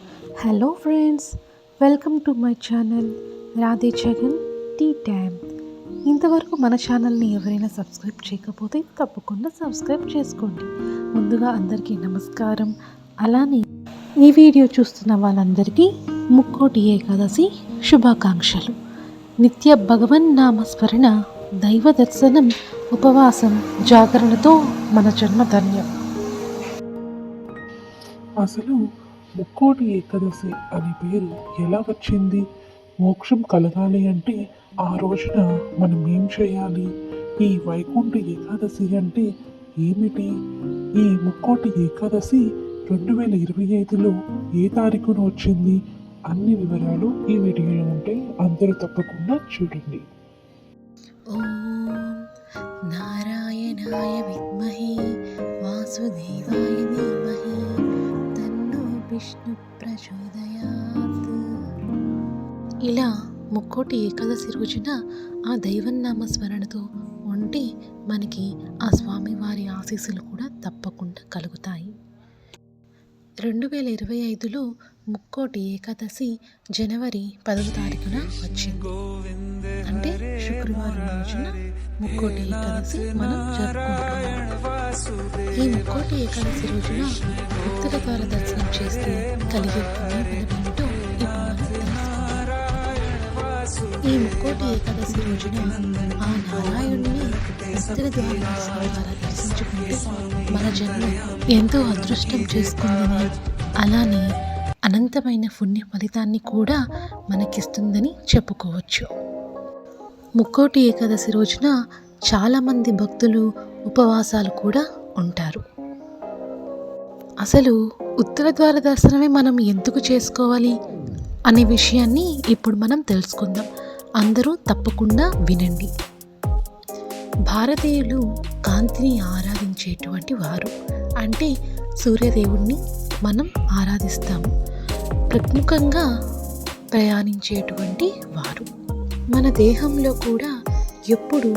Hello friends welcome to my channel Radhe Jagan tea time ఇంతవరకు మన ఛానల్ని ఎవరైనా సబ్స్క్రైబ్ చేయకపోతే తప్పకుండా సబ్స్క్రైబ్ చేసుకోండి. ముందుగా అందరికీ నమస్కారం. అలానే ఈ వీడియో చూస్తున్న వాళ్ళందరికీ ముక్కోటి ఏకాదశి శుభాకాంక్షలు. నిత్య భగవన్ నామస్మరణ దైవ దర్శనం ఉపవాసం జాగరణతో మన జన్మ ధన్యం. అసలు ముక్కోటి ఏకాదశి అనే పేరు ఎలా వచ్చింది? మోక్షం కలగాలి అంటే ఆ రోజున మనం ఏం చేయాలి? ఈ వైకుంఠ ఏకాదశి అంటే ఏమిటి? ఈ ముక్కోటి ఏకాదశి రెండు వేల ఇరవై ఐదులో ఏ తారీఖున వచ్చింది? అన్ని వివరాలు ఈ వీడియోలో ఉంటే అందరూ తప్పకుండా చూడండి. నారాయణాయ విద్మహి వాసుదేవాయ విష్ణు ప్రచోదయాత్. ఇలా ముక్కోటి ఏకాదశి రోజున ఆ దైవన్నామ స్మరణతో ఉంటే మనకి ఆ స్వామివారి ఆశీస్సులు కూడా తప్పకుండా కలుగుతాయి. రెండు వేల ఇరవై ఐదులో ముక్కోటి ఏకాదశి జనవరి పదవ తారీఖున వచ్చింది. అంటే శుక్రవారం రోజున ముక్కోటి ఏకాదశి మనం జరుపుకుంటున్నాం. ఈ ముక్కోటి ఏకాదశి రోజున భక్తుల ద్వారా దర్శనం చేస్తే కలిగే పుణ్యఫలమేమిటో ఈ ముక్కోటి ఏకాదశి రోజున ఆ నారాయణుని భక్తుల ద్వార దర్శనం ద్వారా దర్శించుకుంటే మన జన్మ ఎంతో అదృష్టం చేసుకుందని అలానే అనంతమైన పుణ్య ఫలితాన్ని కూడా మనకిస్తుందని చెప్పుకోవచ్చు. ముక్కోటి ఏకాదశి రోజున చాలామంది భక్తులు ఉపవాసాలు కూడా ఉంటారు. అసలు ఉత్తర ద్వార దర్శనమే మనం ఎందుకు చేసుకోవాలి అనే విషయాన్ని ఇప్పుడు మనం తెలుసుకుందాం. అందరూ తప్పకుండా వినండి. భారతీయులు కాంతిని ఆరాధించేటువంటి వారు. అంటే సూర్యదేవుణ్ణి మనం ఆరాధిస్తాము. ప్రముఖంగా ప్రయాణించేటువంటి వారు. మన దేహంలో కూడా ఎప్పుడు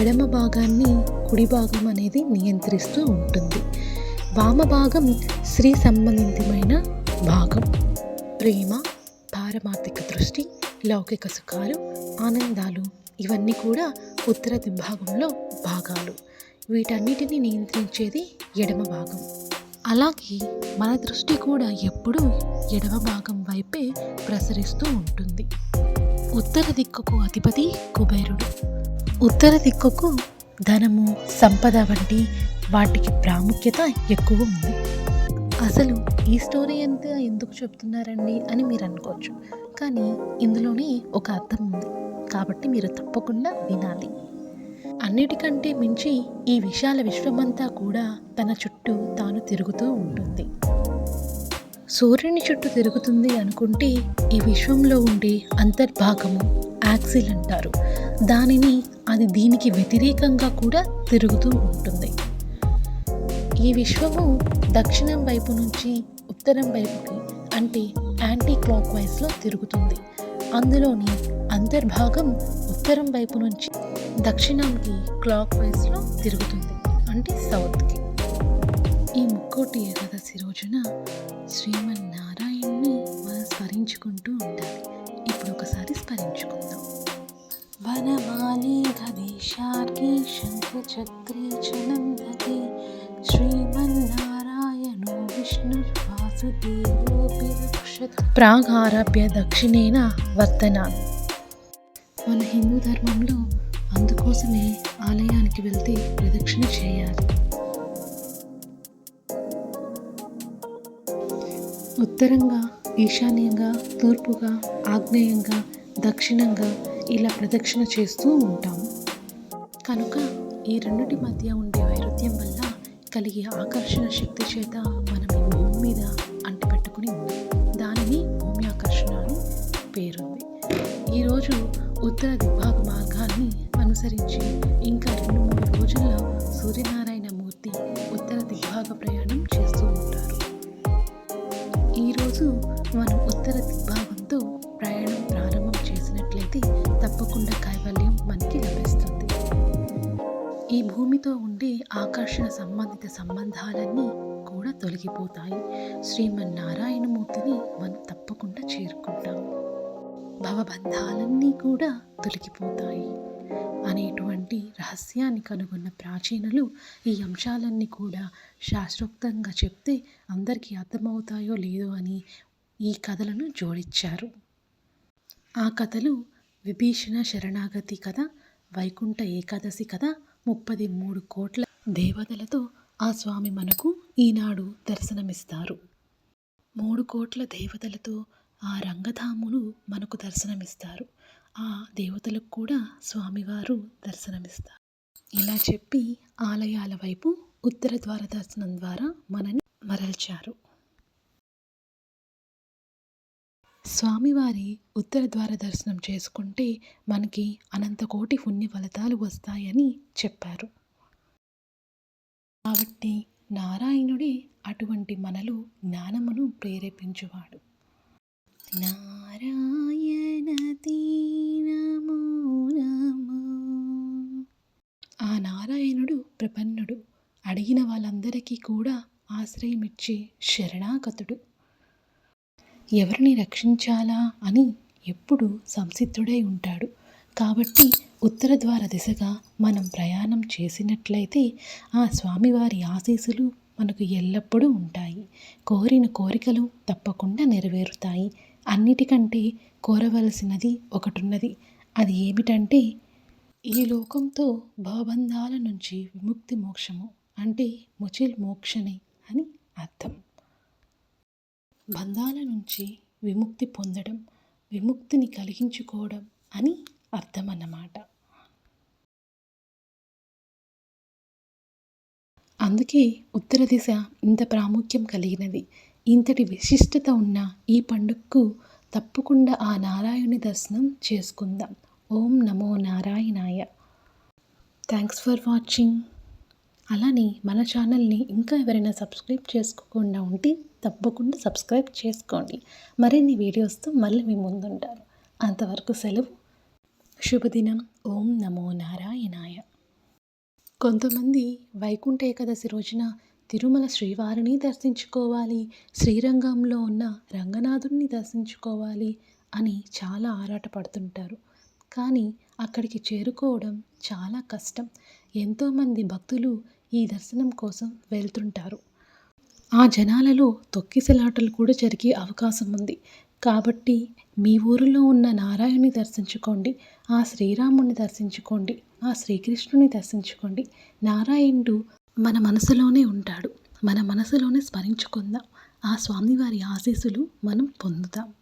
ఎడమ భాగాన్ని కుడి భాగం అనేది నియంత్రిస్తూ ఉంటుంది. వామ భాగం స్త్రీ సంబంధితమైన భాగం. ప్రేమ పారమార్థిక దృష్టి లౌకిక సుఖాలు ఆనందాలు ఇవన్నీ కూడా ఉత్తర విభాగంలో భాగాలు. వీటన్నిటిని నియంత్రించేది ఎడమ భాగం. అలాగే మన దృష్టి కూడా ఎప్పుడూ ఎడమ భాగం వైపే ప్రసరిస్తూ ఉంటుంది. ఉత్తర దిక్కుకు అధిపతి కుబేరుడు. ఉత్తర దిక్కుకు ధనము సంపద వంటి వాటికి ప్రాముఖ్యత ఎక్కువ ఉంది. అసలు ఈ స్టోరీ అంతా ఎందుకు చెప్తున్నారండి అని మీరు అనుకోవచ్చు. కానీ ఇందులోనే ఒక అర్థం ఉంది. కాబట్టి మీరు తప్పకుండా వినాలి. అన్నిటికంటే మించి ఈ విశాల విశ్వమంతా కూడా తన చుట్టూ తాను తిరుగుతూ ఉంటుంది. సూర్యుని చుట్టూ తిరుగుతుంది అనుకుంటే ఈ విశ్వంలో ఉండే అంతర్భాగము యాక్సిల్ అంటారు. దానిని అది దీనికి వ్యతిరేకంగా కూడా తిరుగుతూ ఉంటుంది. ఈ విశ్వము దక్షిణం వైపు నుంచి ఉత్తరం వైపుకి అంటే యాంటీ క్లాక్ వైజ్లో తిరుగుతుంది. అందులోని అంతర్భాగం ఉత్తరం వైపు నుంచి దక్షిణానికి క్లాక్ వైజ్లో తిరుగుతుంది అంటే సౌత్కి. ఈ ముక్కోటి ఏకాదశి రోజున శ్రీమన్నారాయణ్ణి మనం స్మరించుకుంటూ ఉండాలి. ఇప్పుడు ఒకసారి స్మరించుకుందాం. వనమాలి గదేశార్కి శంఖ చక్రీ చనందకి శ్రీమన్నారాయణో విష్ణు వాసుదేవోపి రక్షత్ ప్రాగారభ్య దక్షిణేన వర్తనాన్ మన హిందూ ధర్మంలో అందుకోసమే ఆలయానికి వెళ్తే ప్రదక్షిణ చేయాలి. ఉత్తరంగా ఈశాన్యంగా తూర్పుగా ఆగ్నేయంగా దక్షిణంగా ఇలా ప్రదక్షిణ చేస్తూ ఉంటాము కనుక ఈ రెండిటి మధ్య ఉండే వైరుధ్యం వల్ల కలిగే ఆకర్షణ శక్తి చేత మనం ఈ భూమి మీద అంటిపెట్టుకుని ఉంది దానిని భూమి ఆకర్షణ అని పేరుంది ఈరోజు ఉత్తర దిగ్భాగ మార్గాన్ని అనుసరించి ఇంకా రెండు మూడు రోజుల్లో సూర్యనారాయణ మూర్తి ఉత్తర దిగ్భాగ ప్రయాణం చేస్తూ ఉంటారు. ఈరోజు మనం ఉత్తర దిగ్భాగంతో ప్రయాణం ప్రారంభం చేసినట్లయితే తప్పకుండా కైవల్యం మనకి లభిస్తుంది. ఈ భూమితో ఉండే ఆకర్షణ సంబంధిత సంబంధాలన్నీ కూడా తొలగిపోతాయి. శ్రీమన్నారాయణమూర్తిని మనం తప్పకుండా చేరుకుంటాము భవబంధాలన్నీ కూడా తొలగిపోతాయి. అనేటువంటి రహస్యాన్ని కనుగొన్న ప్రాచీనులు ఈ అంశాలన్నీ కూడా శాస్త్రోక్తంగా చెప్తే అందరికీ అర్థమవుతాయో లేదో అని ఈ కథలను జోడించారు. ఆ కథలు విభీషణ శరణాగతి కథ వైకుంఠ ఏకాదశి కథ ముప్పది మూడు కోట్ల దేవతలతో ఆ స్వామి మనకు ఈనాడు దర్శనమిస్తారు. మూడు కోట్ల దేవతలతో ఆ రంగధాములు మనకు దర్శనమిస్తారు. ఆ దేవతలకు కూడా స్వామివారు దర్శనమిస్తారు. ఇలా చెప్పి ఆలయాల వైపు ఉత్తర ద్వార దర్శనం ద్వారా మనని మరల్చారు. స్వామివారి ఉత్తర ద్వార దర్శనం చేసుకుంటే మనకి అనంతకోటి పుణ్య ఫలితాలు వస్తాయని చెప్పారు. కాబట్టి నారాయణుడే అటువంటి మనలో జ్ఞానమును ప్రేరేపించువాడు. నారాయణ అడిగిన వాళ్ళందరికీ కూడా ఆశ్రయమిచ్చే శరణాగతుడు. ఎవరిని రక్షించాలా అని ఎప్పుడు సంసిద్ధుడై ఉంటాడు. కాబట్టి ఉత్తర ద్వార దిశగా మనం ప్రయాణం చేసినట్లయితే ఆ స్వామివారి ఆశీస్సులు మనకు ఎల్లప్పుడూ ఉంటాయి. కోరిన కోరికలు తప్పకుండా నెరవేరుతాయి. అన్నిటికంటే కోరవలసినది ఒకటున్నది. అది ఏమిటంటే ఈ లోకంతో భవబంధాల నుంచి విముక్తి మోక్షము. అంటే ముచిల్ మోక్షనే అని అర్థం. బంధాల నుంచి విముక్తి పొందడం విముక్తిని కలిగించుకోవడం అని అర్థం అన్నమాట అందుకే ఉత్తర దిశ ఇంత ప్రాముఖ్యం కలిగినది. ఇంతటి విశిష్టత ఉన్న ఈ పండుగకు తప్పకుండా ఆ నారాయణుని దర్శనం చేసుకుందాం. ఓం నమో నారాయణాయ. Thanks for watching. అలానే మన ఛానల్ని ఇంకా ఎవరైనా సబ్స్క్రైబ్ చేసుకోకుండా ఉంటే తప్పకుండా సబ్స్క్రైబ్ చేసుకోండి. మరిన్ని వీడియోస్తో మళ్ళీ మీ ముందుంటారు. అంతవరకు సెలవు. శుభదినం. ఓం నమో నారాయణాయ. కొంతమంది వైకుంఠ ఏకాదశి రోజున తిరుమల శ్రీవారిని దర్శించుకోవాలి శ్రీరంగంలో ఉన్న రంగనాథుడిని దర్శించుకోవాలి అని చాలా ఆరాటపడుతుంటారు. కానీ అక్కడికి చేరుకోవడం చాలా కష్టం. ఎంతోమంది భక్తులు ఈ దర్శనం కోసం వెళ్తుంటారు. ఆ జనాలలో తొక్కిసలాటలు కూడా జరిగే అవకాశం ఉంది. కాబట్టి మీ ఊరిలో ఉన్న నారాయణుని దర్శించుకోండి ఆ శ్రీరాముని దర్శించుకోండి ఆ శ్రీకృష్ణుని దర్శించుకోండి. నారాయణుడు మన మనసులోనే ఉంటాడు. మన మనసులోనే స్మరించుకుందాం. ఆ స్వామివారి ఆశీస్సులు మనం పొందుతాం.